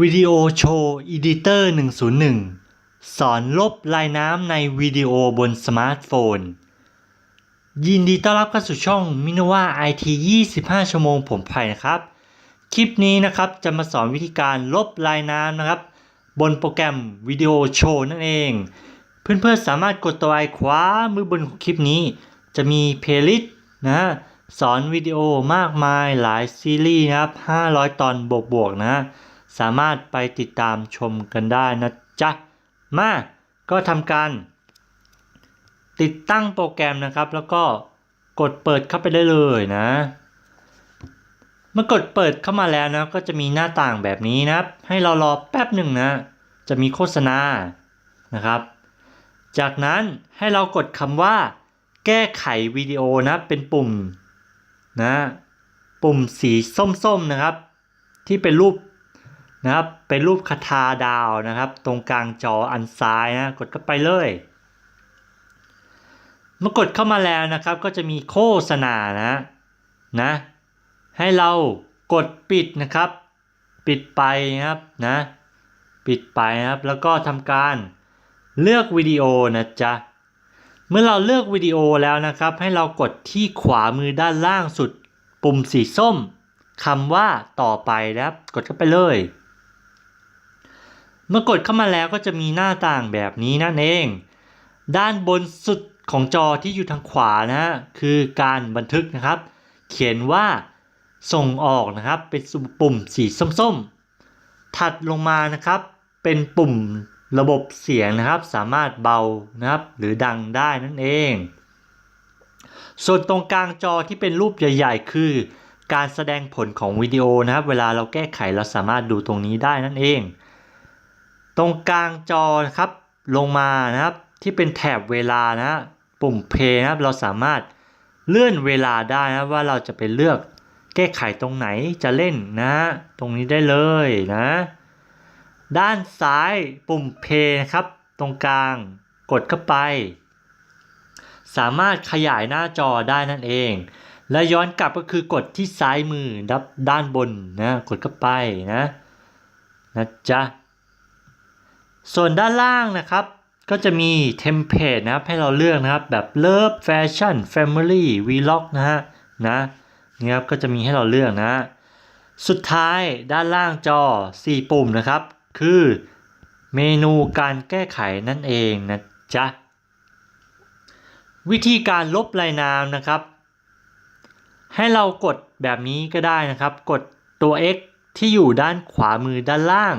วิดีโอโชว์ Editor 101 สอนลบลายน้ำในวิดีโอบนสมาร์ทโฟน ยินดีต้อนรับเข้าสู่ช่องมินว่า IT 25 ชั่วโมงผมไผ่นะครับ คลิปนี้นะครับจะมาสอนวิธีการลบลายน้ำนะครับ บนโปรแกรมวิดีโอโชว์นั่นเอง เพื่อนๆสามารถกดตัวไอขวามือบนของคลิปนี้ จะมีเพลย์ลิสต์นะสอนวิดีโอมากมายหลายซีรีส์นะครับ 500 ตอนบวกๆนะ สามารถไปติดตามชมกันได้นะจ๊ะ มาก็ทำการ ติดตั้งโปรแกรมนะครับ แล้วก็กดเปิดเข้าไปได้เลยนะ เมื่อกดเปิดเข้ามาแล้วนะ ก็จะมีหน้าต่างแบบนี้นะครับ ให้เรารอแป๊บหนึ่งนะ จะมีโฆษณานะครับ จากนั้นให้เรากดคำว่า แก้ไขวิดีโอนะเป็นปุ่มนะ ปุ่มสีส้มๆนะครับ ที่เป็นรูป นะครับ เป็นรูปคาถาดาวนะครับ ตรงกลางจออันซ้ายนะกดเข้าไปเลยเมื่อกดเข้ามาแล้วนะครับ ก็จะมีโฆษณานะนะ ให้เรากดปิดนะครับ ปิดไปนะครับนะ ปิดไปนะครับ แล้วก็ทำการเลือกวิดีโอนะจ๊ะเมื่อเราเลือกวิดีโอแล้วนะครับ ให้เรากดที่ขวามือด้านล่างสุด ปุ่มสีส้มคำว่าต่อไปนะครับ กดเข้าไปเลย เมื่อกดเข้ามาแล้วก็จะมีหน้าต่างแบบนี้นั่นเอง ด้านบนสุดของจอที่อยู่ทางขวานะฮะคือการบันทึกนะครับ เขียนว่าส่งออกนะครับเป็นปุ่มสีส้มๆ ถัดลงมานะครับเป็นปุ่มระบบเสียงนะครับ สามารถเบานะครับหรือดังได้นั่นเอง ส่วนตรงกลางจอที่เป็นรูปใหญ่ๆ คือการแสดงผลของวิดีโอนะครับ เวลาเราแก้ไขเราสามารถดูตรงนี้ได้นั่นเอง ตรงกลางจอนะครับลงมานะครับที่เป็นแถบเวลานะปุ่มเพย์นะครับเราสามารถเลื่อนเวลาได้นะว่าเราจะไปเลือกแก้ไขตรงไหนจะเล่นนะ ตรงนี้ได้เลยนะ ด้านซ้ายปุ่มเพย์นะครับ ตรงกลางกดเข้าไป สามารถขยายหน้าจอได้นั่นเอง และย้อนกลับก็คือกดที่ซ้ายมือดับด้านบนนะกดเข้าไปนะนะจ๊ะ ส่วนด้านล่างนะครับ ก็จะมีเทมเพลตนะครับให้เราเลือกนะครับ แบบเลิฟแฟชั่นแฟมิลี่วีล็อกนะฮะนะนี่ครับก็จะมีให้เราเลือกนะ สุดท้ายด้านล่างจอ 4 ปุ่มนะครับ คือเมนูการแก้ไขนั่นเองนะจ๊ะวิธีการลบลายน้ำนะครับ ให้เรากดแบบนี้ก็ได้นะครับ กดตัว X ที่อยู่ด้านขวามือด้านล่าง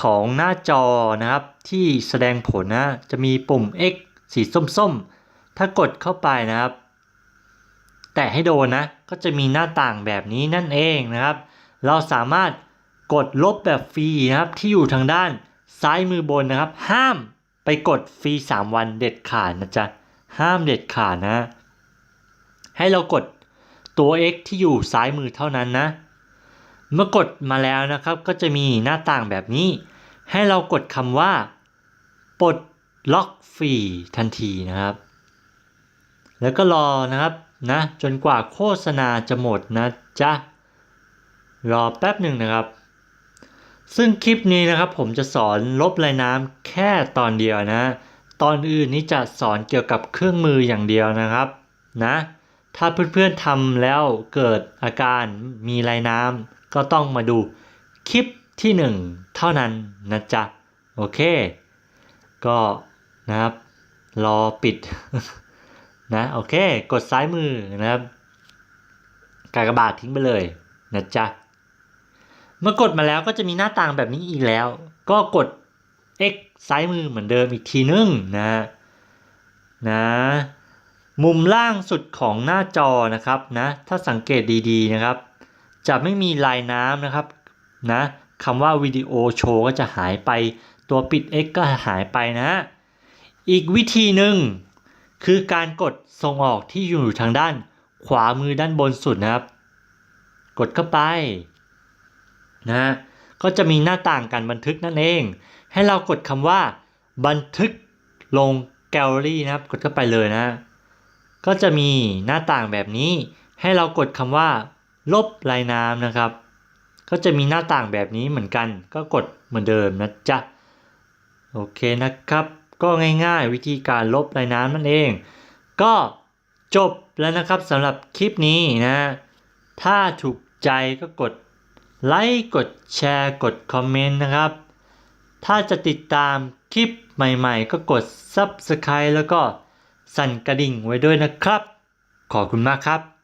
ของหน้าจอนะครับ ที่แสดงผลนะจะมีปุ่ม X สีส้มๆ ถ้ากดเข้าไปนะครับ แต่ให้โดนนะก็จะมีหน้าต่างแบบนี้นั่นเองนะครับ เราสามารถกดลบแบบฟรีนะครับที่อยู่ทางด้านซ้ายมือบนนะครับ ห้ามไปกดฟรี 3 วันเด็ดขาดนะจ๊ะห้ามเด็ดขาดนะ ให้เรากดตัว X ที่อยู่ซ้ายมือเท่านั้นนะ เมื่อกดมาแล้วนะครับก็จะมีหน้าต่างแบบนี้ ให้เรากดคำว่า ปลดล็อกฟรีทันทีนะครับ แล้วก็รอนะครับนะจนกว่าโฆษณาจะหมดนะจ๊ะรอแป๊บหนึ่งนะครับ ซึ่งคลิปนี้นะครับผมจะสอนลบลายน้ำแค่ตอนเดียวนะ ตอนอื่นนี้จะสอนเกี่ยวกับเครื่องมืออย่างเดียวนะครับนะถ้าเพื่อนๆทำแล้วเกิดอาการมีลายน้ำ ก็ต้องมาดูคลิปที่ 1 เท่านั้นนะจ๊ะ โอเค ก็นะครับ รอปิดนะโอเค กดซ้ายมือนะครับ กากบาททิ้งไปเลยนะจ๊ะ เมื่อกดมาแล้วก็จะมีหน้าต่างแบบนี้อีกแล้ว ก็กด X ซ้ายมือเหมือนเดิมอีกทีนึงนะนะมุมล่างสุดของหน้าจอนะครับนะถ้าสังเกตดีๆนะครับ จะไม่มีลายน้ำนะครับนะคำว่าวิดีโอโชว์ก็จะหายไป ตัวปิด X ก็หายไปนะ อีกวิธีหนึ่งคือการกดส่งออกที่อยู่ทางด้าน ขวามือด้านบนสุดนะครับ กดเข้าไปนะก็จะมีหน้าต่างการบันทึกนั่นเอง ให้เรากดคำว่า บันทึกลงแกลเลอรี่นะครับ กดเข้าไปเลยนะ ก็จะมีหน้าต่างแบบนี้ ให้เรากดคำว่า ลบลายน้ำนะครับ ก็จะมีหน้าต่างแบบนี้เหมือนกัน ก็กดเหมือนเดิมนะจ๊ะ โอเคนะครับ ก็ง่ายๆ วิธีการลบลายน้ำนั่นเอง ก็จบแล้วนะครับสำหรับคลิปนี้นะ ถ้าถูกใจก็กดไลค์กดแชร์กดคอมเมนต์นะครับ ถ้าจะติดตามคลิปใหม่ๆ ก็กด Subscribe แล้วก็สั่นกระดิ่งไว้ด้วยนะครับ ขอบคุณมากครับ